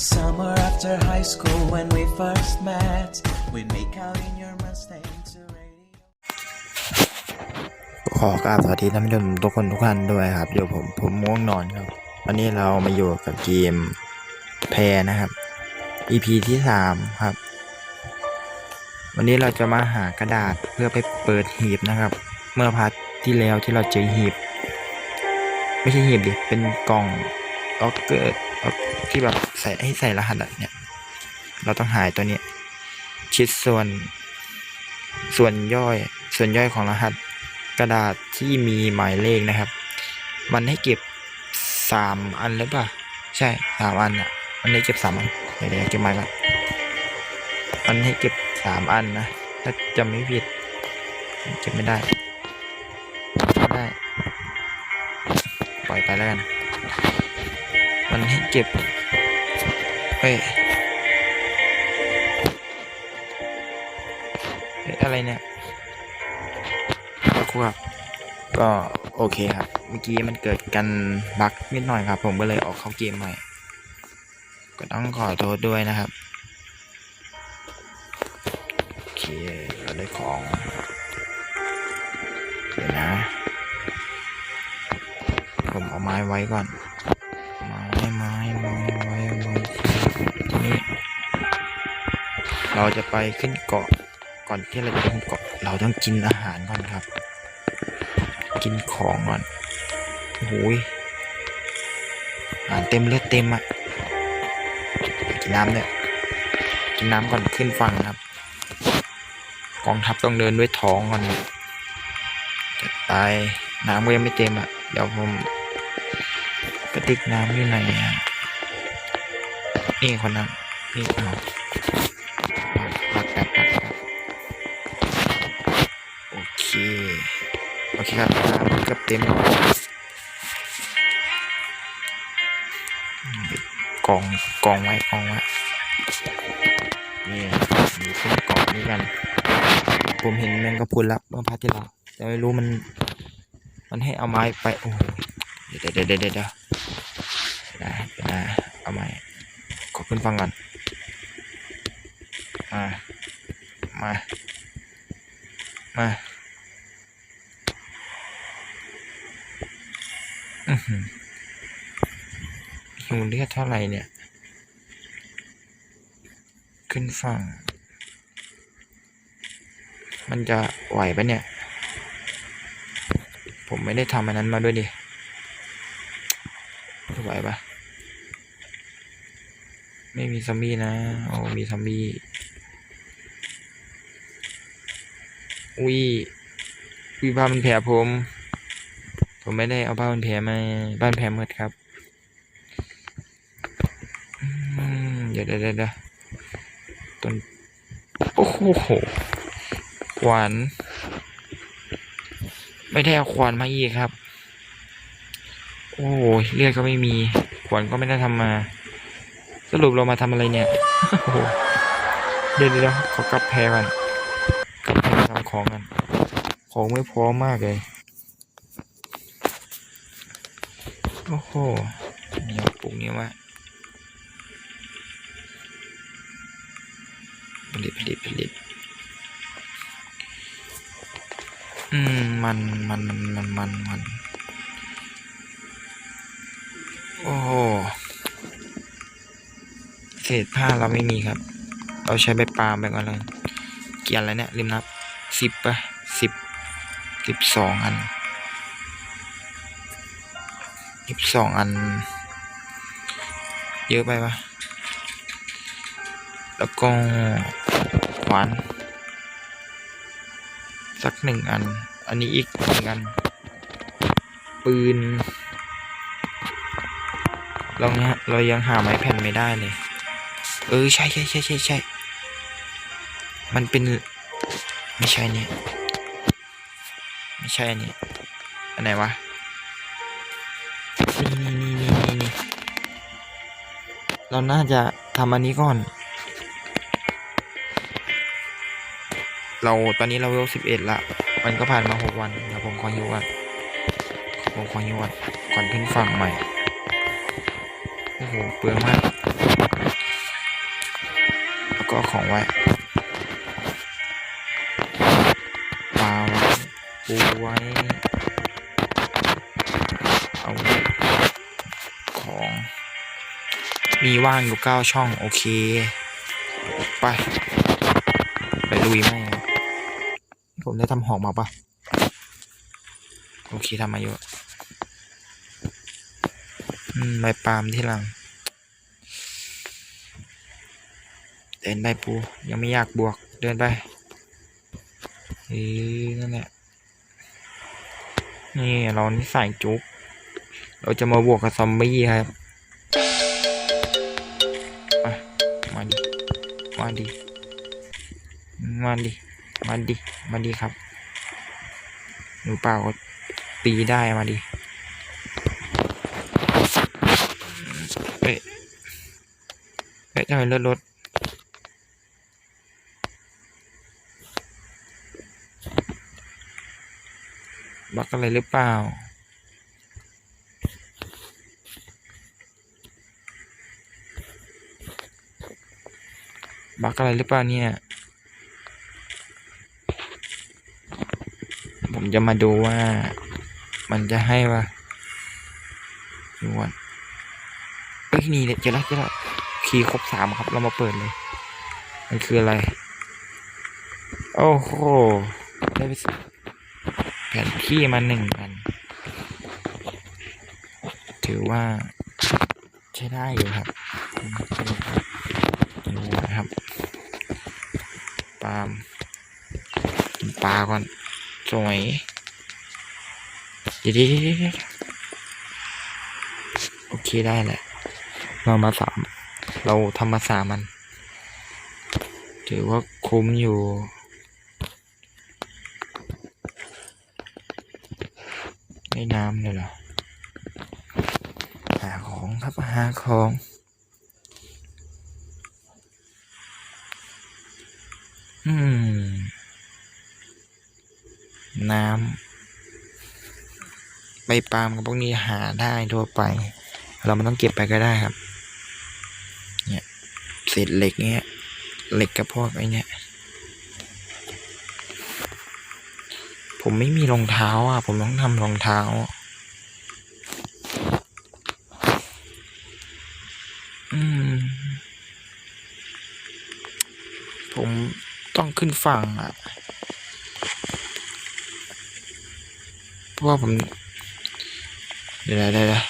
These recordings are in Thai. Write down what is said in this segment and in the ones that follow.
Summer after high school when we first met, we make out in your Mustang to radio. ขอกราบสวัสดีท่านผู้ชมทุกคนทุกท่านด้วยครับเดี๋ยวผมผมง่วงนอนครับ วันนี้เรามาอยู่กับเกมแพรนะครับ EP ที่สามครับ วันนี้เราจะมาหากระดาษเพื่อไปเปิดหีบนะครับ เมื่อพาร์ทที่แล้วที่เราเจอหีบ ไม่ใช่หีบดิเป็นกล่องล็อกเกอร์ ที่แบบใส่ให้ใส่รหัสเนี่ย เราต้องหายตัวนี้ ชิดส่วน ส่วนย่อย ส่วนย่อยของรหัส กระดาษที่มีหมายเลขนะครับ มันให้เก็บสามอันหรือเปล่า ใช่สามอันอะ มันให้เก็บสามอัน เดี๋ยวเดี๋ยวเก็บม้ก่อนมันให้เก็บสามอันนะ ถ้าจำไม่ผิดเก็บไม่ได้ไม่ได้ ปล่อยไปแล้วกัน มันให้เก็บ ฮ้ยเฮ้ยอะไรเนี่ยครับก็โอเคครับ เมื่อกี้มันเกิดกันบั๊กนิดหน่อยครับ ผมก็เลยออกเข้าเกมใหม่ ก็ต้องขอโทษด้วยนะครับ โอเคเราได้ของเดี๋ยวนะ ผมเอาไม้ไว้ก่อน เราจะไปขึ้นเกาะก่อนที่เราจะขึ้นเกาะเราต้องกินอาหารก่อนครับ กินของก่อนโอ้ยอาหารเต็มเลือดเต็มอะ่ะกินน้ำเนี่ยกินน้ำก่อนขึ้นฝั่งครับ กองทัพต้องเดินด้วยท้องก่อนจะตายน้ำก็ยังไม่เต็มอะ่ะเดี๋ยวผมกระติกน้ำอยู่ไหนอะนี่คนนั้นนี่เอา โอเคครับน้ำเกือบเต็มกองกองไว้กองไว้นี่มีขึ้นเกาะนี้กัน ผมเห็นแมงกะพรุนแล้วเมื่อพาร์ทที่แล้วแต่ไม่รู้มัน มันให้เอาไม้ไปโอ้เดี๋ยวเดี๋ยวเดี๋ยวเดี๋ยวนะนะเอาไม้ขอขึ้นฟังก่อนมา มา มา อื้อ หือหิวเลือดเท่าไหร่เนี่ย ขึ้นฝั่ง มันจะไหวปะเนี่ย ผมไม่ได้ทำอันนั้นมาด้วยดิ ไหวปะไม่มีซอมบี้นะ โอ้มีซอมบี้อุ้ยอุ้ยบ้ามันแผลผม ผมไม่ได้เอาบ้านแผลมาบ้านแผลมืดครับเดี๋ยวเดี๋ยวเดี๋ยวต้นโอ้โหขวานไม่ได้เอาขวานมาอีกครับ โอ้ยเลือดก็ไม่มี ขวานก็ไม่ได้ทำมา สรุปเรามาทำอะไรเนี่ยเดี๋ยวเดี๋ยวขอกลับแพรก่อนกลับแพรทำของกัน ของไม่พร้อมมากเลย โอ้เดี๋ยปลูกนี้ว่าผลิตผลิตผลิตอืมมันมันมันมันมันโอ้โหเศษผ้าเราไม่มีครับ เราใช้ใบปาล์มไปก่อนเลยเกี่ยนอะไรเนี่ยลืมนับสิบปะสิบสิบสองอัน สองอัน เยอะไปปะแล้วก็ขวาน สักหนึ่งอัน อันนี้อีกหนึ่งอัน ปืน เราเนี้ยเรายังหาไม้แผ่นไม่ได้เลย เออ ใช่ใช่ใช่ใช่ใช่ มันเป็น ไม่ใช่เนี่ย ไม่ใช่อันนี้อันไหนวะ นี่นี่นี่นี่นี่เราน่าจะทำอันนี้ก่อน เราตอนนี้เราเวลสิบเอ็ดละ มันก็ผ่านมาหกวันเดี๋ยวผมขอฮิวก่อนผมขอฮิวก่อนก่อนขึ้นฝั่งใหม่ โอ้โห เปลืองมาก แล้วก็ของไว้ปลาไว้ปูไว้ มีว่างอยู่เก้าช่อง โอเค ไป ไปลุยไหมผมได้ทำหอกมาปะโอเคทำมาอยู่อืมใบปาล์มที่หลังเดินไปปูยังไม่อยากบวกเดินไปเอ้นั่นแหละนี่เรานี่ใส่จุ๊บเราจะมาบวกกับซอมบี้ครับ มาดิ มาดิ มาดิ มาดิครับ หนูเปล่าก็ตีได้มาดิเอ๊ะเอ๊ะทำไมเลือดลดบักอะไรหรือเปล่า บักอะไรหรือเปล่าเนี่ย ผมจะมาดูว่า มันจะให้ว่าดูก่อนเอ้ยนี่เนี่ยเจอแล้วเจอแล้วคีย์ครบสามครับ เรามาเปิดเลย มันคืออะไร โอ้โห ได้ไปสิแผนที่มาหนึ่งอัน ถือว่าใช้ได้อยู่ครับดูนะครับ ปามปลาก่อน สวยดีดีโอเคได้แหละ เรามาสาม เราทำมาสามมัน ถือว่าคุ้มอยู่ไม่น้ำเลยเหรอ หาของครับ หาของ อืม น้ำ ใบปาล์มกับพวกนี้หาได้ทั่วไป เราไม่ต้องเก็บไปก็ได้ครับ เนี่ยเศษเหล็กเงี้ยเหล็กกับพวกไอ้เนี่ยผมไม่มีรองเท้าอะ ผมต้องทำรองเท้าอืม ผมต้องขึ้นฝั่งอะ เพราะว่าผม เดี๋ยวๆเดี๋ยว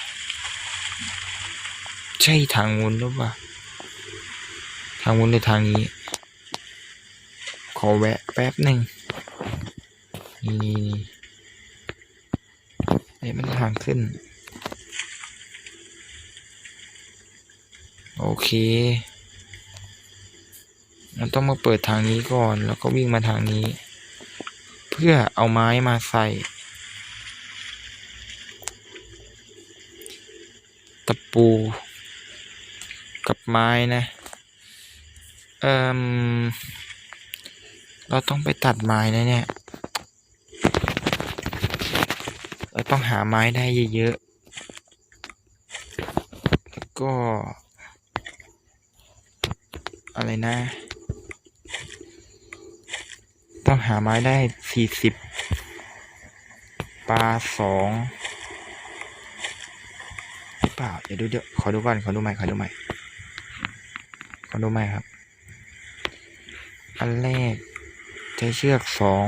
ๆใช่ทางวุนหรือเปล่าทางวุนหรือทางนี้ ขอแวะแป๊บหนึ่งนี่นี่นี่เอ้ยมันทางขึ้น โอเคมันต้องมาเปิดทางนี้ก่อน แล้วก็วิ่งมาทางนี้ เพื่อเอาไม้มาใส่ ตะ ปูกับไม้นะเอ่มเราต้องไปตัดไม้นะเนี่ย เราต้องหาไม้ได้เยอะๆแล้วก็ อะไรนะ ต้องหาไม้ได้สี่สิบปลาสอง ปล่าเดี๋ยวดูเดี๋ยวขอดูก่อน ขอดูใหม่ ขอดูใหม่ ขอดูใหม่ครับ อันแรกใช้เชือกสอง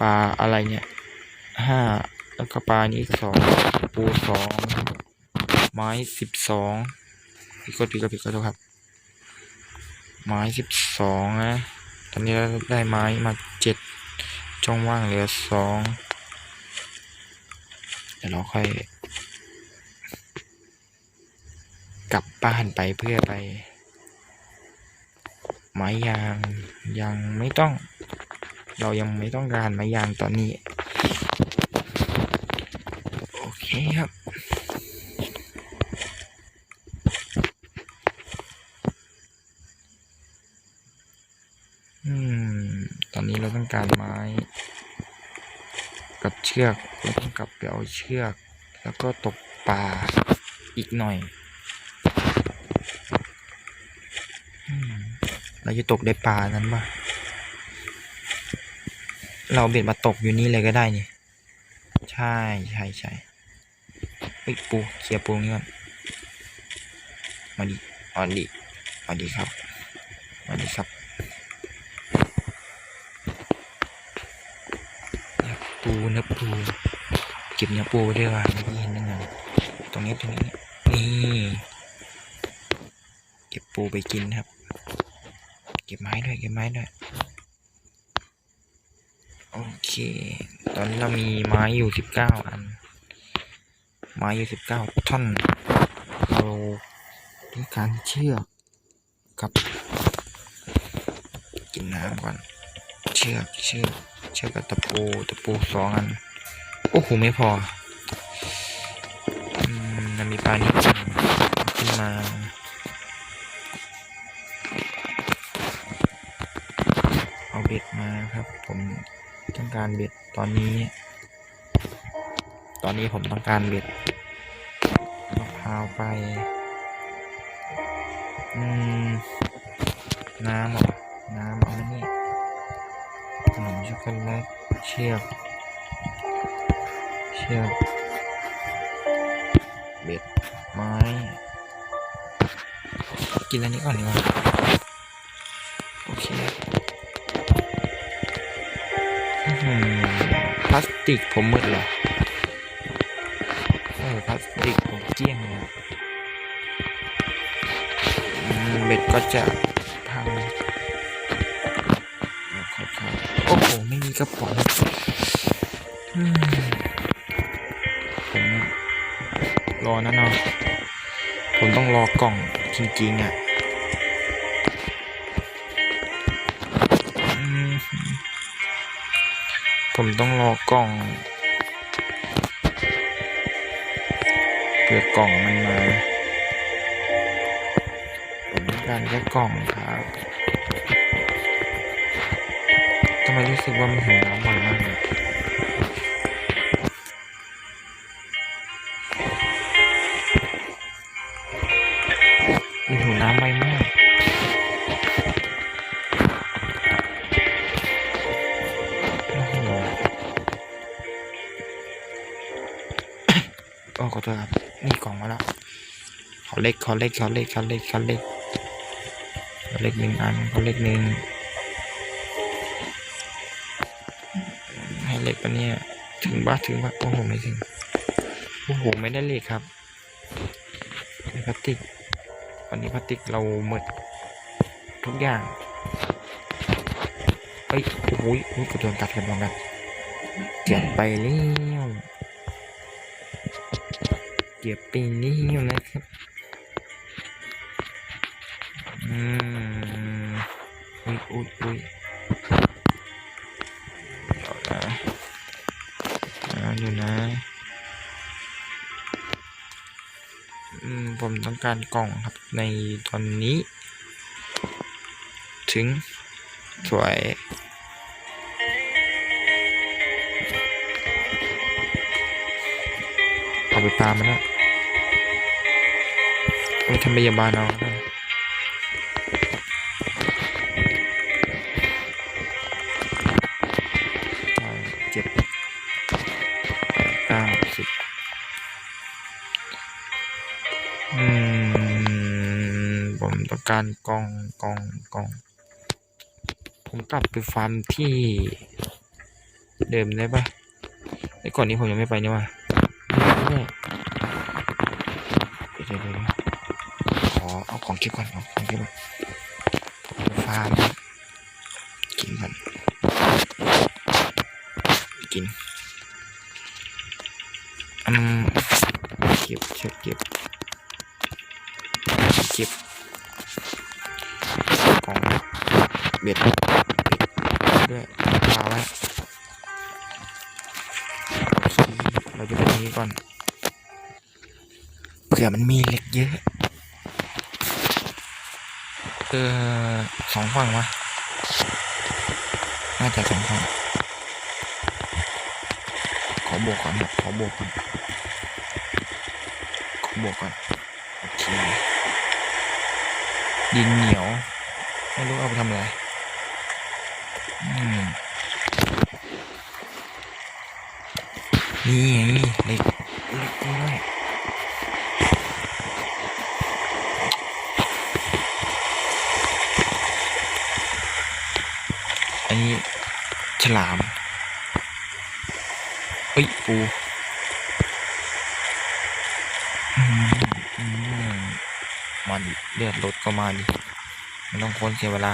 ปลาอะไรเนี่ยห้าแล้วก็ปลานี้อีกสองปูสองไม้สิบสองผิดกฎผิดกฎผิดกฎครับ ไม้สิบสองนะตอนนี้เราได้ไม้มาเจ็ดช่องว่างเหลือสองเดี๋ยวเราค่อย กลับบ้านไปเพื่อไปไม้ยางยังไม่ต้อง เรายังไม่ต้องการไม้ยางตอนนี้ โอเคครับอืมตอนนี้เราต้องการไม้ กับเชือกเราต้องกลับไปเอาเชือก แล้วก็ตกปลาอีกหน่อย เราจะตกได้ปลานั้นปะเราเอาเบ็ดมาตกอยู่นี่เลยก็ได้นี่ ใช่ใช่ใช่เฮ้ปูเคลียร์ปูนี่ก่อนมาดิมาดิมาดิครับมาดิครับปูเนื้อปูเก็บเนื้อปูไว้ด้วยว่ะเมื่อกี้เห็นยังไงตรงนี้ตรงนี้นี่เก็บ ปูไปกินครับ เก็บไม้ด้วยเก็บไม้ด้วย โอเค ตอนนี้เรามีไม้อยู่สิบเก้าอัน ไม้อยู่สิบเก้าท่อน เราต้องการเชือกกับ กินน้ำก่อน เชือกเชือกเชือกกับตะปูตะปูสองอัน โอ้โหไม่พออืมมันมีปลานิดนึงขึ้นมา ผมต้องการเบ็ดตอนนี้ ตอนนี้ผมต้องการเบ็ดมะพร้าวไป อืม น้ำหรอน้ำเอามานี่ขนมช็อกโกแลตเชือกเชือกเบ็ดไม้ กินอันนี้ก่อนดีกว่า พลาสติกผมหมดเหรอเออพลาสติกผมเกี้ยงเลยเบ็ดก็จะพังโอ้โห ไม่มีกระป๋องผมรอนะเนาะผมต้องรอกล่องจริงๆอะ ผมต้องรอกล่องเผื่อกล่องมันมา ผมต้องการแค่กล่องครับทำไมรู้สึกว่ามันหิวน้ำบ่อยมากเลย เล็กขอเล็กขอเล็กขอเล็กขอเล็กขอเล็กหนึ่งอันขอเล็กหนึ่งให้เล็กปะเนี่ยถึงบ้าถึงบ้าโอ้โหไม่ถึงโอ้โหไม่ได้เล็กครับนี่พลาสติกวันนี้พลาสติกเราหมดทุกอย่างเอ้ยโอ้โหโอ้ยกระโดนกัดกันบ้างกันเกือบไปแล้วเกือบไปแล้วนะครับ มอุ้ยอุ้ยอุ้ยเดี๋ยวนะเอาอยู่นะ อืม ผมต้องการกล่องครับในตอนนี้ ถึง สวยเอาไปปามันแล้วไปทำพยาบาลเอา การกองกองกอง ผมกลับไปฟาร์มที่เดิมได้ปะไอ้ก่อนนี้ผมยังไม่ไปนี่วะเดี๋ยวเดี๋ยวเดี๋ยวขอเอาของเก็บก่อนเอาของเก็บก่อนฟาร์มกินก่อนกินอืมเก็บเก็บเก็บเก็บ ของเบ็ดด้วยปลาไว้เราจะไปนี้ก่อนเผื่อมันมีเหล็กเยอะเออสองฝั่งวะน่าจะสองฝั่งขอบวกก่อนครับขอบวกก่อนขอบวกก่อนโอเคดินเหนียว ไม่รู้เอาไปทำอะไรอืมนี่ไงเล็กเล็กด้วยอันนี้ฉลามเฮ้ยปูอืมมมาดิเลือดรถก็มาดิ ต้องค้นเสียเวลา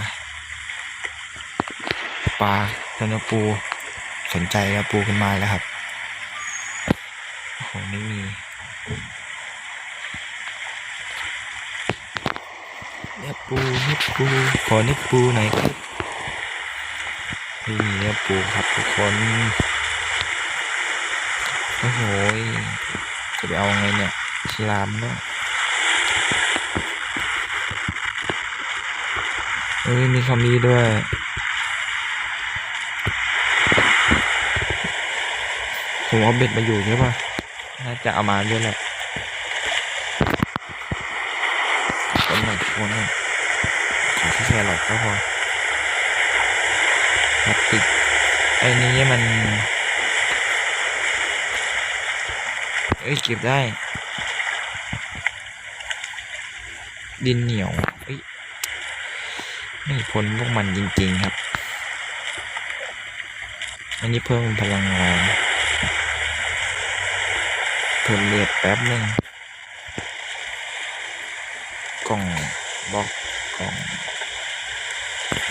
ปลาตอนนี้ปูสนใจแล้วปูขึ้นมาแล้วครับโอ้โหไม่มีเนื้อปูเนื้อปูขอเนื้อปูหน่อยครับไม่มีเนื้อปูครับทุกคนโอ้โหยจะไปเอาไงเนี่ยฉลามเนาะ เอ้ยมีคำนี้ด้วย ผมเอาเบ็ดมาอยู่ใช่ปะน่าจะเอามาด้วยแหละคนหน่อยคนหน่อยขอแค่แค่หลอดก็พอพลาสติกไอ้นี้มัน เอ้ยเก็บได้ ดินเหนียว พ้นพวกมันจริง ๆ ครับ อันนี้เพิ่มพลังงานเพิ่มเลือดแป๊บหนึ่งกล่องบล็อกกล่อง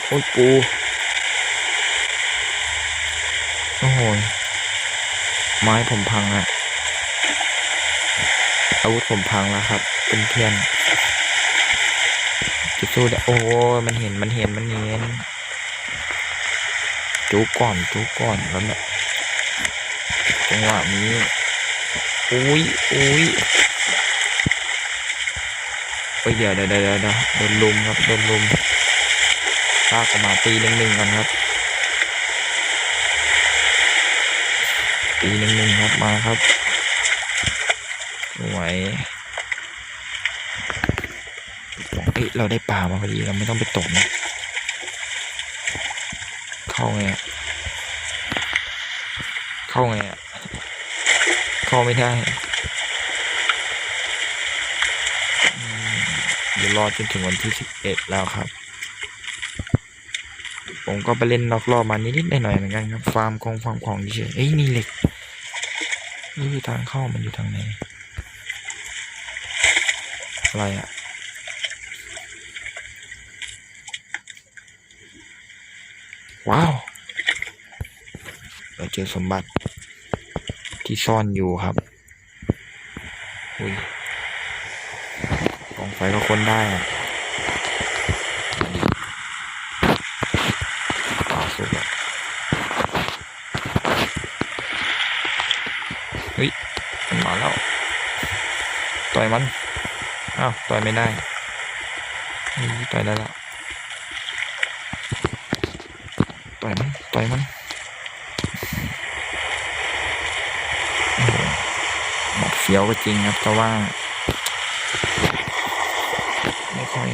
โอ้ยปู โอ้โห ไม้ผมพังอะอาวุธผมพังแล้วครับ เป็นเพื่อน จะสู้ได้โอ้มันเห็นมันเห็นมันเห็นจูก่อนจูก่อนแล้วเนี่ยจังหวะนี้อุ้ยอุ้ยเอ้ยเดี๋ยวเดี๋ยวเดี๋ยวเดี๋ยวโดนลุมครับโดนลุมลากออกมาตีหนึ่งหนึ่งกันครับตีหนึ่งหนึ่งครับมาครับสว ยเอ้ยเราได้ปลามาพอดีเราไม่ต้องไปตกนะเข้าไงอะเข้าไงอะเข้าไม่ได้เดี๋ยวรอจนถึงวันที่สิบเอ็ดแล้วครับ ผมก็ไปเล่นนอกรอบมานิดๆหน่อยๆเหมือนกันครับ ฟาร์มของฟาร์มของเฉยเอ้ยมีเหล็กนี่คือทางเข้ามันอยู่ทางไหนอะไรอะ ว้าว เราเจอสมบัติที่ซ่อนอยู่ครับ อุ้ยกองไฟก็ค้นได้อะสุดอะเฮ้ยมันมาแล้ว ต่อยมัน อ้าว ต่อยไม่ได้ ต่อยได้แล้ว ต่อยมันต่อยมันโอ้โหบอกเฟี้ยวก็จริงครับ แต่ว่า ไม่ค่อย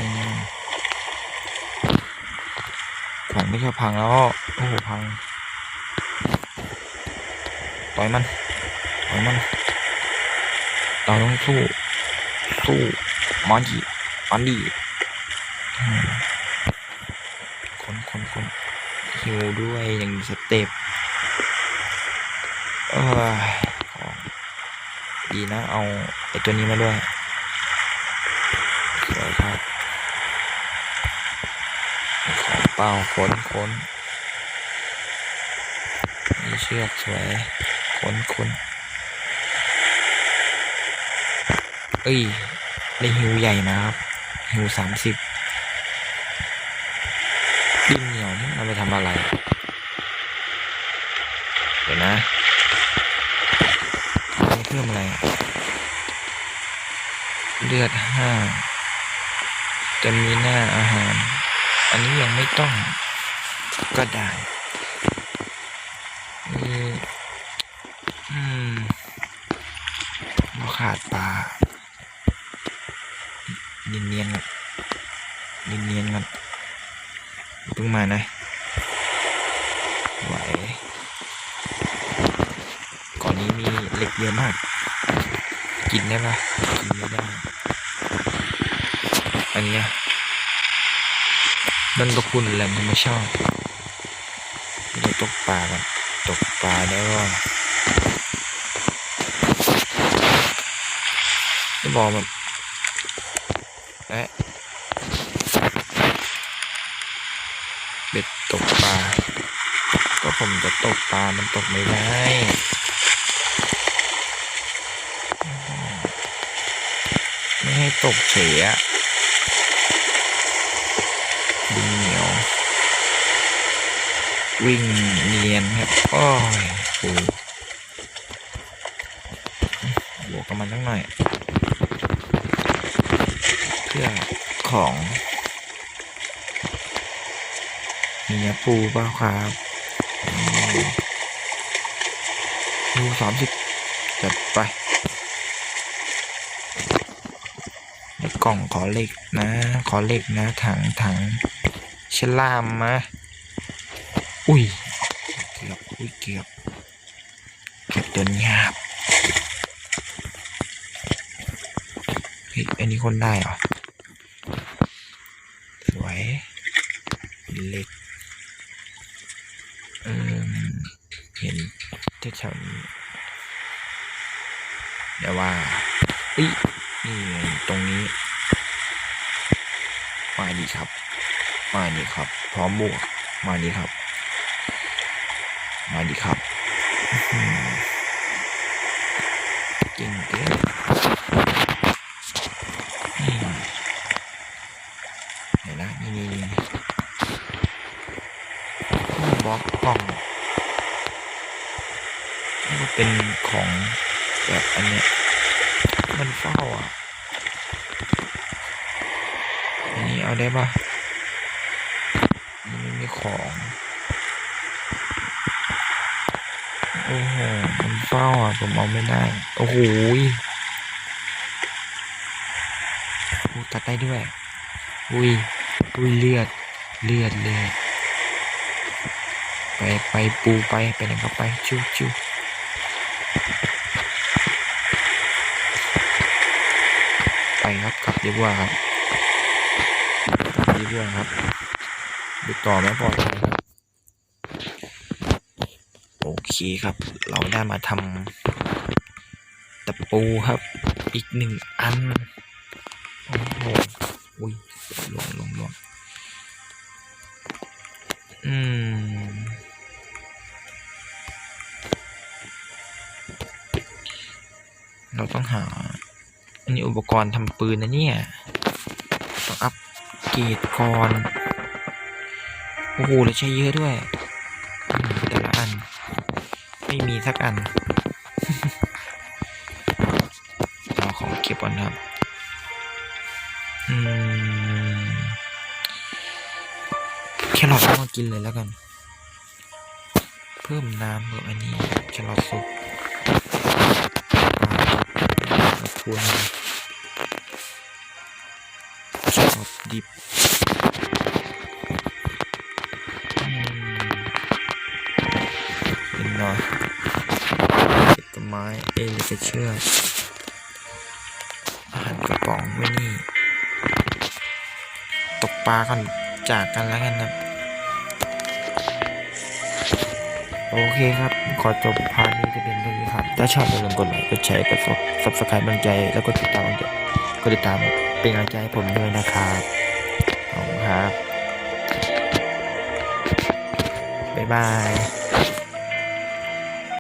ของไม่ใช่พังแล้ว โอ้โห พังต่อยมันต่อยมัน เราต้องสู้ สู้มันดีมันดีคนคนคน หิวด้วยอย่างสเต็ปเอ้ยขอดีนะเอาไอตัวนี้มาด้วยสวยครับของเป่าค้นค้นนี่เชือกสวยค้นค้นเอ้ยได้ฮิวใหญ่มาครับฮิวสามสิบดินเหนียวนี่เอาไปทำอะไร เดี๋ยวนะนเพิ่มอะไร เลือดห้าจะมีหน้าอาหาร อันนี้ยังไม่ต้องก็ได้อืมอืมเราขาดปลาเนียนๆกันเนียนๆกันเพิ่งมานะไหว ก่อนนี้มีเหล็กเยอะมาก กินได้ปะกินไม่ได้ อันเนี้ยนั่นก็คุณแหลมธรรมชาติเราตกปลากันตกปลาได้ว่าจะบอกแบบเอ๊ะเบ็ดตกปลา ผมจะตกปลา มันตกไม่ได้ไม่ให้ตกเฉยอะดึงเหนียว วิ่งเนียนครับ โอ้ยโอ้บวกกับมันสักหน่อย เพื่อของ มีเนื้อปูเปล่าครับ ดูสามสิบจัดไป ในกล่องขอเหล็กนะ ขอเหล็กนะ ถังถังฉลามมา อุ้ย เกือบ อุ้ย เกือบ เกือบโดนหยาบเฮ้ยอันนี้คนได้เหรอ สวย เหล็ก เออเห็นแถวๆนี้เดี๋ยวว่า อุ้ยนี่ไงตรงนี้ มาดีครับ มาดีครับ พร้อมบวก มาดีครับ มาดีครับอื้อหือเก่งเกินนี่เห็นนะนี่นี่นี่บล็อกกล่องนี่ก็เป็นของแบบอันเนี้ย มันเฝ้าอะอันนี้เอาได้ปะอันนี้ไม่มีของโอ้โหมันเฝ้าอะผมเอาไม่ได้โอ้โหตัดได้ด้วยอุ้ยอุ้ยเลือดเลือดเลือดไปไปปูไปไปไหนก็ไปชิวชิวไป ครับกลับดีกว่าครับกลับดีกว่าครับดูต่อไม่ปลอดภัยครับ โอเคครับ เราได้มาทำตะปูครับ อีกหนึ่งอัน โอ้โหอุ้ยลงลงลงอืมเราต้องหา อันนี้อุปกรณ์ทำปืนนะเนี่ย ต้องอัพเกรดก่อน โอ้โหแล้วใช้เยอะด้วย แต่ละอัน ไม่มีสักอันเอาของเก็บก่อนครับ อืม แครอทเอามากินเลยแล้วกัน เพิ่มน้ำเพิ่มอันนี้แครอทซุปป ดิบเป็นเนาะเก็บต้นไม้เอลิกเชือกอาหารกระป๋องไว้นี่ ตกปลากันจากกันแล้วกันครับโอเคครับ ขอจบพาร์ทนี้จะเป็นเท่านี้ครับ ถ้าชอบอย่าลืมกดไลค์ กดแชร์ กดซับสไครต์บังใจ แล้วก็ติดตามบังใจกดติดตาม เป็นกำลังใจให้ผมด้วยนะครับขอบคุณครับบ๊ายบาย